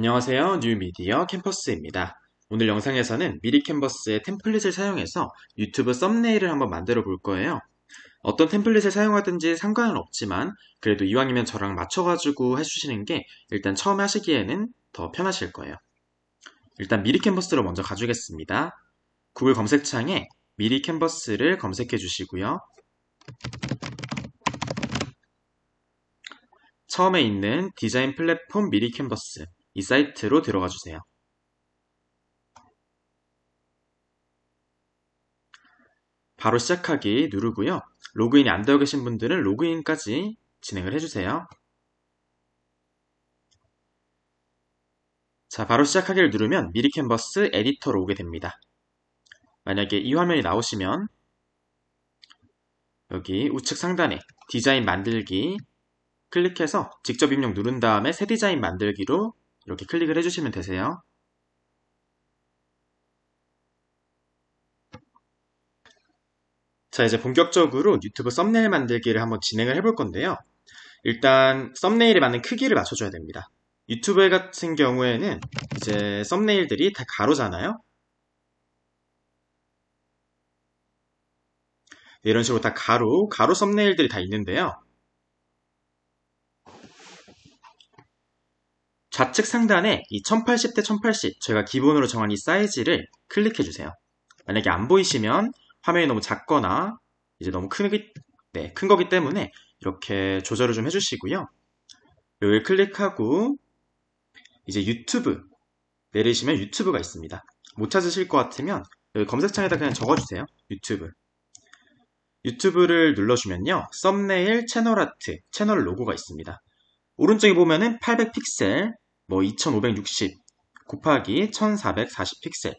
안녕하세요. 뉴미디어 캠퍼스입니다. 오늘 영상에서는 미리 캔버스의 템플릿을 사용해서 유튜브 썸네일을 한번 만들어 볼 거예요. 어떤 템플릿을 사용하든지 상관은 없지만 그래도 이왕이면 저랑 맞춰가지고 해주시는 게 일단 처음 하시기에는 더 편하실 거예요. 일단 미리 캔버스로 먼저 가주겠습니다. 구글 검색창에 미리 캔버스를 검색해 주시고요. 처음에 있는 디자인 플랫폼 미리 캔버스 이 사이트로 들어가 주세요. 바로 시작하기 누르고요. 로그인이 안 되어 계신 분들은 로그인까지 진행을 해주세요. 자, 바로 시작하기를 누르면 미리 캔버스 에디터로 오게 됩니다. 만약에 이 화면이 나오시면 여기 우측 상단에 디자인 만들기 클릭해서 직접 입력 누른 다음에 새 디자인 만들기로 이렇게 클릭을 해주시면 되세요. 자, 이제 본격적으로 유튜브 썸네일 만들기를 한번 진행을 해볼 건데요. 일단 썸네일에 맞는 크기를 맞춰줘야 됩니다. 유튜브 같은 경우에는 이제 썸네일들이 다 가로잖아요. 이런 식으로 다 가로, 가로 썸네일들이 다 있는데요. 좌측 상단에 이 1080대 1080 제가 기본으로 정한 이 사이즈를 클릭해 주세요. 만약에 안 보이시면 화면이 너무 작거나 이제 너무 크기, 네, 큰 거기 때문에 이렇게 조절을 좀 해주시고요. 여기 클릭하고 이제 유튜브 내리시면 유튜브가 있습니다. 못 찾으실 것 같으면 여기 검색창에다 그냥 적어주세요. 유튜브. 유튜브를 눌러주면요. 썸네일, 채널 아트, 채널 로고가 있습니다. 오른쪽에 보면은 800픽셀, 뭐 2560 곱하기 1440 픽셀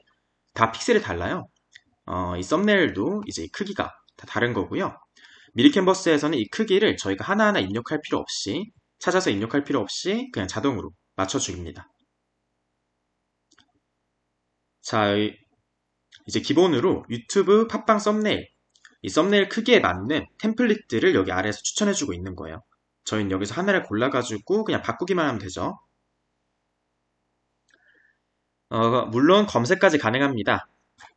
다 픽셀이 달라요. 어, 이 썸네일도 이제 크기가 다 다른 거고요. 미리 캔버스에서는 이 크기를 저희가 하나하나 입력할 필요 없이 찾아서 입력할 필요 없이 그냥 자동으로 맞춰줍니다. 자, 이제 기본으로 유튜브 팟빵 썸네일 이 썸네일 크기에 맞는 템플릿들을 여기 아래에서 추천해주고 있는 거예요. 저희는 여기서 하나를 골라가지고 그냥 바꾸기만 하면 되죠. 어, 물론 검색까지 가능합니다.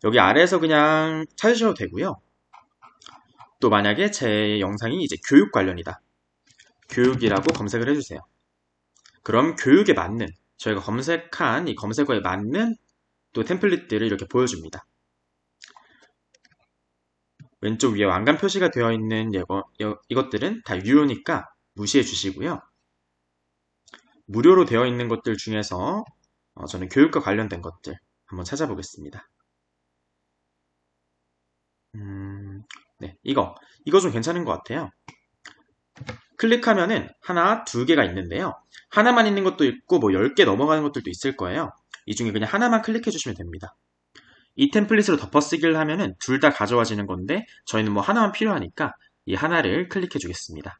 여기 아래에서 그냥 찾으셔도 되고요. 또 만약에 제 영상이 이제 교육 관련이다. 교육이라고 검색을 해주세요. 그럼 교육에 맞는 저희가 검색한 이 검색어에 맞는 또 템플릿들을 이렇게 보여줍니다. 왼쪽 위에 왕관 표시가 되어 있는 이거, 이것들은 다 유료니까 무시해 주시고요. 무료로 되어 있는 것들 중에서 어, 저는 교육과 관련된 것들 한번 찾아보겠습니다. 음, 네, 이거. 이거 좀 괜찮은 것 같아요. 클릭하면은 하나, 두 개가 있는데요. 하나만 있는 것도 있고 뭐 10개 넘어가는 것들도 있을 거예요. 이 중에 그냥 하나만 클릭해 주시면 됩니다. 이 템플릿으로 덮어쓰기를 하면은 둘 다 가져와지는 건데 저희는 뭐 하나만 필요하니까 이 하나를 클릭해 주겠습니다.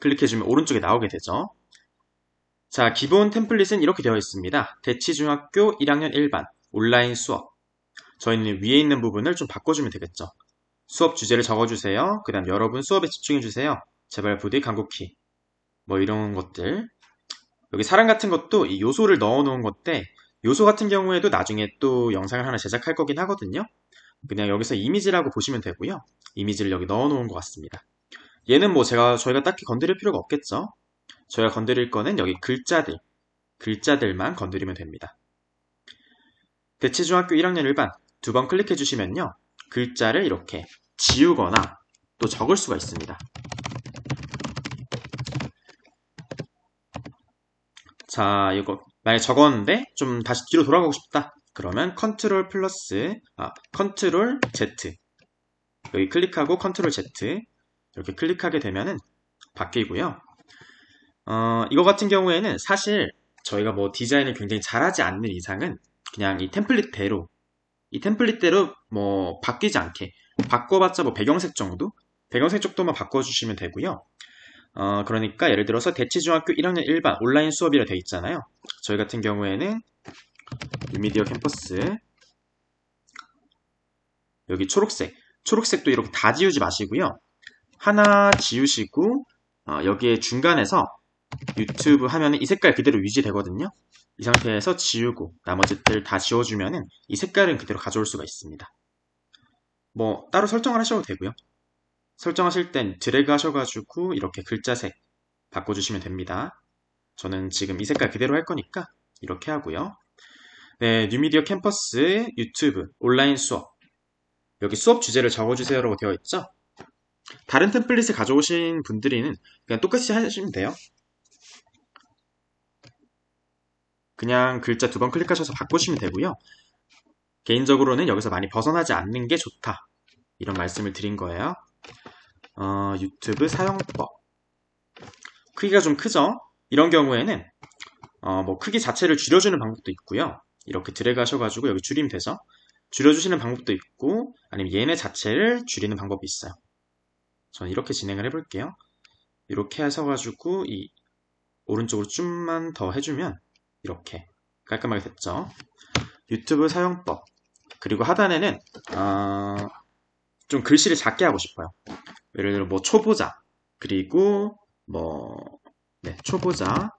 클릭해 주면 오른쪽에 나오게 되죠. 자, 기본 템플릿은 이렇게 되어 있습니다. 대치중학교 1학년 1반 온라인 수업. 저희는 위에 있는 부분을 좀 바꿔주면 되겠죠. 수업 주제를 적어주세요. 그 다음 여러분 수업에 집중해주세요. 제발 부디 간곡히. 뭐 이런 것들. 여기 사람 같은 것도 이 요소를 넣어놓은 건데 요소 같은 경우에도 나중에 또 영상을 하나 제작할 거긴 하거든요. 그냥 여기서 이미지라고 보시면 되고요. 이미지를 여기 넣어놓은 것 같습니다. 얘는 뭐 제가 저희가 딱히 건드릴 필요가 없겠죠. 저희가 건드릴 거는 여기 글자들, 글자들만 건드리면 됩니다. 대치중학교 1학년 1반 두 번 클릭해 주시면요. 글자를 이렇게 지우거나 또 적을 수가 있습니다. 자, 이거 만약 적었는데 좀 다시 뒤로 돌아가고 싶다. 그러면 컨트롤 플러스 아, 컨트롤 Z 여기 클릭하고 컨트롤 Z 이렇게 클릭하게 되면은 바뀌고요. 어, 이거 같은 경우에는 사실 저희가 뭐 디자인을 굉장히 잘하지 않는 이상은 그냥 이 템플릿대로 이 템플릿대로 뭐 바뀌지 않게 바꿔봤자 뭐 배경색 정도? 배경색 정도만 바꿔주시면 되고요. 어, 그러니까 예를 들어서 대치중학교 1학년 1반 온라인 수업이라 되어 있잖아요. 저희 같은 경우에는 뉴미디어 캠퍼스 여기 초록색 초록색도 이렇게 다 지우지 마시고요. 하나 지우시고 어, 여기에 중간에서 유튜브 하면은 이 색깔 그대로 유지되거든요. 이 상태에서 지우고 나머지들 다 지워주면은 이 색깔은 그대로 가져올 수가 있습니다. 뭐 따로 설정을 하셔도 되고요. 설정하실 땐 드래그 하셔가지고 이렇게 글자색 바꿔주시면 됩니다. 저는 지금 이 색깔 그대로 할 거니까 이렇게 하고요. 네, 뉴미디어 캠퍼스 유튜브 온라인 수업 여기 수업 주제를 적어주세요라고 되어 있죠. 다른 템플릿을 가져오신 분들이는 그냥 똑같이 하시면 돼요. 그냥 글자 두 번 클릭하셔서 바꾸시면 되고요. 개인적으로는 여기서 많이 벗어나지 않는 게 좋다. 이런 말씀을 드린 거예요. 어, 유튜브 사용법. 크기가 좀 크죠? 이런 경우에는 어, 뭐 크기 자체를 줄여주는 방법도 있고요. 이렇게 드래그 하셔가지고 여기 줄이면 되죠. 줄여주시는 방법도 있고 아니면 얘네 자체를 줄이는 방법이 있어요. 저는 이렇게 진행을 해볼게요. 이렇게 하셔가지고 이 오른쪽으로 좀만 더 해주면 이렇게 깔끔하게 됐죠. 유튜브 사용법 그리고 하단에는 어, 좀 글씨를 작게 하고 싶어요. 예를 들어 뭐 초보자 그리고 뭐 네, 초보자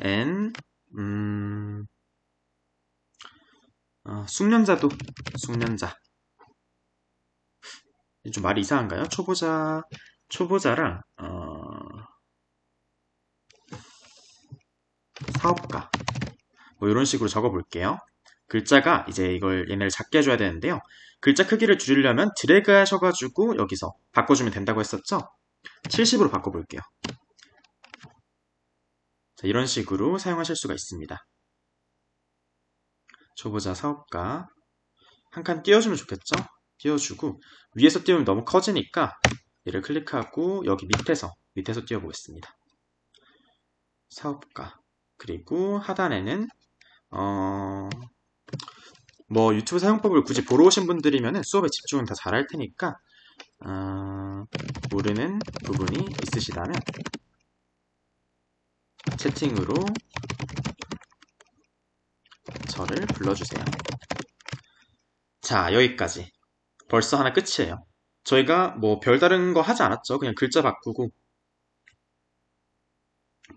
n 음, 어, 숙련자도 숙련자 좀 말이 이상한가요? 초보자 초보자랑 어, 사업가 뭐 이런 식으로 적어 볼게요. 글자가 이제 이걸 얘네를 작게 해줘야 되는데요. 글자 크기를 줄이려면 드래그 하셔가지고 여기서 바꿔주면 된다고 했었죠? 70으로 바꿔볼게요. 자, 이런 식으로 사용하실 수가 있습니다. 초보자 사업가 한 칸 띄워주면 좋겠죠? 띄워주고 위에서 띄우면 너무 커지니까 얘를 클릭하고 여기 밑에서 밑에서 띄워보겠습니다. 사업가 그리고 하단에는 어... 뭐 유튜브 사용법을 굳이 보러 오신 분들이면 수업에 집중은 다 잘할 테니까 어... 모르는 부분이 있으시다면 채팅으로 저를 불러주세요. 자 여기까지 벌써 하나 끝이에요. 저희가 뭐 별다른 거 하지 않았죠. 그냥 글자 바꾸고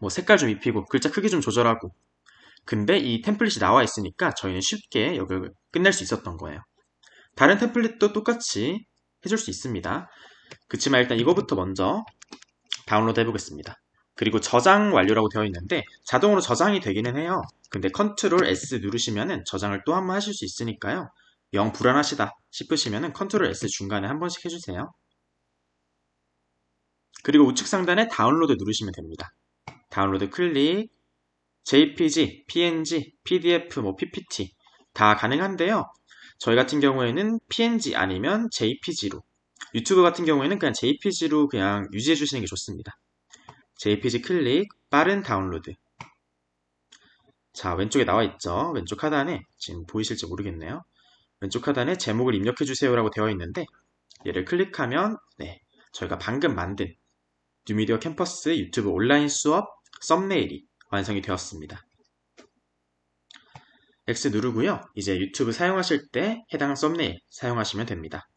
뭐 색깔 좀 입히고 글자 크기 좀 조절하고 근데 이 템플릿이 나와 있으니까 저희는 쉽게 여기 끝낼 수 있었던 거예요. 다른 템플릿도 똑같이 해줄 수 있습니다. 그치만 일단 이거부터 먼저 다운로드 해보겠습니다. 그리고 저장 완료라고 되어 있는데 자동으로 저장이 되기는 해요. 근데 컨트롤 S 누르시면 저장을 또 한 번 하실 수 있으니까요. 영 불안하시다 싶으시면 컨트롤 S 중간에 한 번씩 해주세요. 그리고 우측 상단에 다운로드 누르시면 됩니다. 다운로드 클릭, JPG, PNG, PDF, 뭐 PPT 다 가능한데요. 저희 같은 경우에는 PNG 아니면 JPG로 유튜브 같은 경우에는 그냥 JPG로 그냥 유지해 주시는 게 좋습니다. JPG 클릭, 빠른 다운로드 자 왼쪽에 나와 있죠. 왼쪽 하단에 지금 보이실지 모르겠네요. 왼쪽 하단에 제목을 입력해 주세요라고 되어 있는데 얘를 클릭하면 네, 저희가 방금 만든 뉴미디어 캠퍼스 유튜브 온라인 수업 썸네일이 완성이 되었습니다. X 누르고요. 이제 유튜브 사용하실 때 해당 썸네일 사용하시면 됩니다.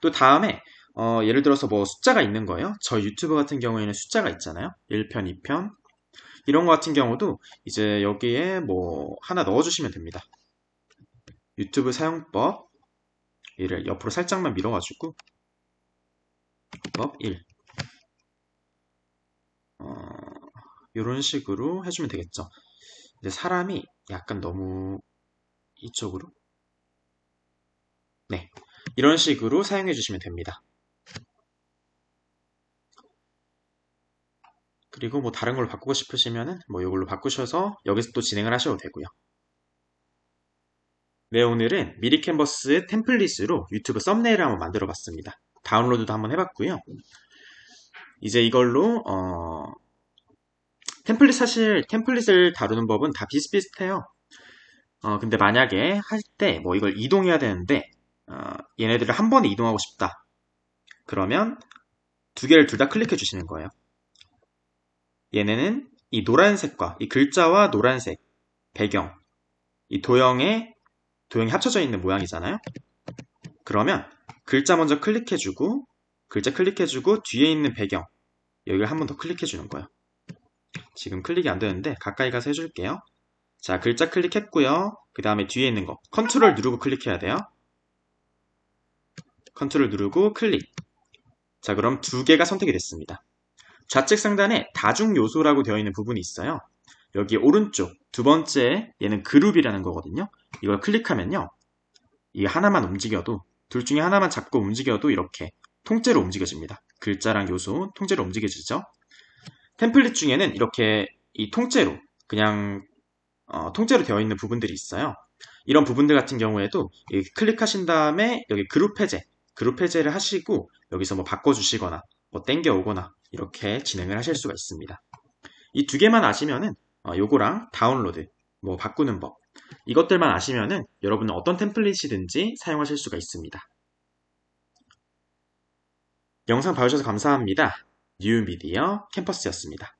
또 다음에 어, 예를 들어서 뭐 숫자가 있는 거예요. 저 유튜브 같은 경우에는 숫자가 있잖아요. 1편, 2편 이런 거 같은 경우도 이제 여기에 뭐 하나 넣어주시면 됩니다. 유튜브 사용법 얘를 옆으로 살짝만 밀어가지고 법 1. 어, 이런 식으로 해주면 되겠죠. 이제 사람이 약간 너무 이쪽으로 네 이런 식으로 사용해 주시면 됩니다. 그리고 뭐 다른 걸로 바꾸고 싶으시면은 뭐 이걸로 바꾸셔서 여기서 또 진행을 하셔도 되고요. 네, 오늘은 미리 캔버스 템플릿으로 유튜브 썸네일을 한번 만들어 봤습니다. 다운로드도 한번 해봤고요. 이제 이걸로 어, 템플릿 사실 템플릿을 다루는 법은 다 비슷비슷해요. 어, 근데 만약에 할 때 뭐 이걸 이동해야 되는데 어, 얘네들을 한 번에 이동하고 싶다. 그러면 두 개를 둘 다 클릭해 주시는 거예요. 얘네는 이 노란색과 이 글자와 노란색 배경 이 도형에 도형이 합쳐져 있는 모양이잖아요. 그러면 글자 먼저 클릭해주고 글자 클릭해주고 뒤에 있는 배경 여기를 한 번 더 클릭해 주는 거예요. 지금 클릭이 안 되는데 가까이 가서 해줄게요. 자, 글자 클릭했고요. 그 다음에 뒤에 있는 거 컨트롤 누르고 클릭해야 돼요. 컨트롤 누르고 클릭. 자, 그럼 두 개가 선택이 됐습니다. 좌측 상단에 다중 요소라고 되어 있는 부분이 있어요. 여기 오른쪽 두 번째 얘는 그룹이라는 거거든요. 이걸 클릭하면요. 이 하나만 움직여도 둘 중에 하나만 잡고 움직여도 이렇게 통째로 움직여집니다. 글자랑 요소 통째로 움직여지죠. 템플릿 중에는 이렇게 이 통째로 그냥 어, 통째로 되어 있는 부분들이 있어요. 이런 부분들 같은 경우에도 클릭하신 다음에 여기 그룹 해제, 그룹 해제를 하시고 여기서 뭐 바꿔주시거나 뭐 땡겨 오거나 이렇게 진행을 하실 수가 있습니다. 이 두 개만 아시면은 어, 요거랑 다운로드, 뭐 바꾸는 법 이것들만 아시면은 여러분은 어떤 템플릿이든지 사용하실 수가 있습니다. 영상 봐주셔서 감사합니다. 뉴미디어 캠퍼스였습니다.